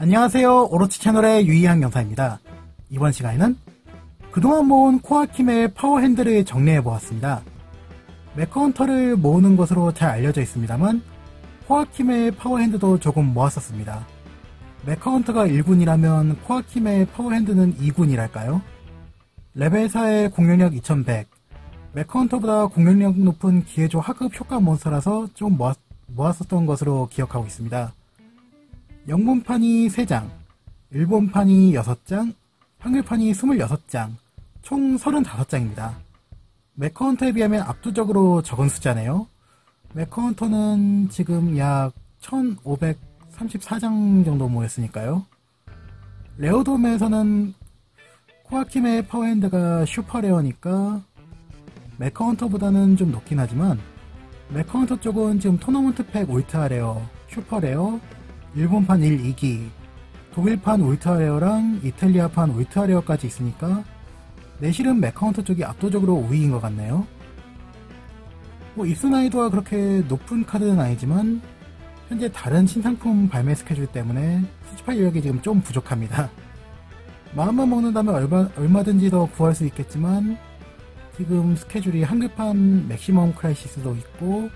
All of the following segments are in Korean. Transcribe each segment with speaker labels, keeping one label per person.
Speaker 1: 안녕하세요. 오로치 채널의 유이한 영상입니다. 이번 시간에는 그동안 모은 코아킴의 파워 핸들을 정리해 보았습니다. 메커헌터를 모으는 것으로 잘 알려져 있습니다만 코아킴의 파워 핸드도 조금 모았었습니다. 메커헌터가 1군이라면 코아킴의 파워 핸드는 2군이랄까요? 레벨 4의 공격력 2100 메커헌터보다 공격력 높은 기회조 하급 효과 몬스터라서 좀 모았, 모았었던 것으로 기억하고 있습니다. 영문판이 3장, 일본판이 6장, 한글판이 26장, 총 35장입니다. 메커헌터에 비하면 압도적으로 적은 숫자네요. 메커헌터는 지금 약 1534장 정도 모였으니까요. 레어돔에서는 코아킴의 파워핸드가 슈퍼레어니까 메커헌터보다는 좀 높긴 하지만 메커헌터 쪽은 지금 토너먼트 팩 울트라레어, 슈퍼레어, 일본판 1, 2기, 독일판 울트라레어랑 이탈리아판 울트라레어까지 있으니까 내실은 메카운터 쪽이 압도적으로 우위인 것 같네요. 뭐 입수 난이도가 그렇게 높은 카드는 아니지만 현재 다른 신상품 발매 스케줄 때문에 수집할 여력이 지금 좀 부족합니다. 마음만 먹는다면 얼마, 얼마든지 더 구할 수 있겠지만 지금 스케줄이 한글판 맥시멈 크라이시스도 있고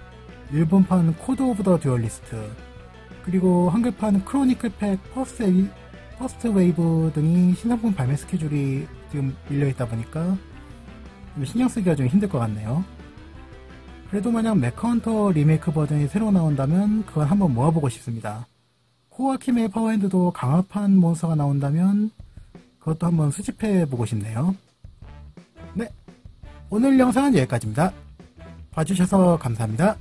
Speaker 1: 일본판 코드 오브 더 듀얼리스트 그리고 한글판 크로니클 팩 퍼스트, 웨이, 퍼스트 웨이브 등이 신상품 발매 스케줄이 지금 밀려있다 보니까 신경 쓰기가 좀 힘들 것 같네요. 그래도 만약 메카헌터 리메이크 버전이 새로 나온다면 그걸 한번 모아보고 싶습니다. 코아킴의 파워핸드도 강화판 몬스터가 나온다면 그것도 한번 수집해보고 싶네요. 네, 오늘 영상은 여기까지입니다. 봐주셔서 감사합니다.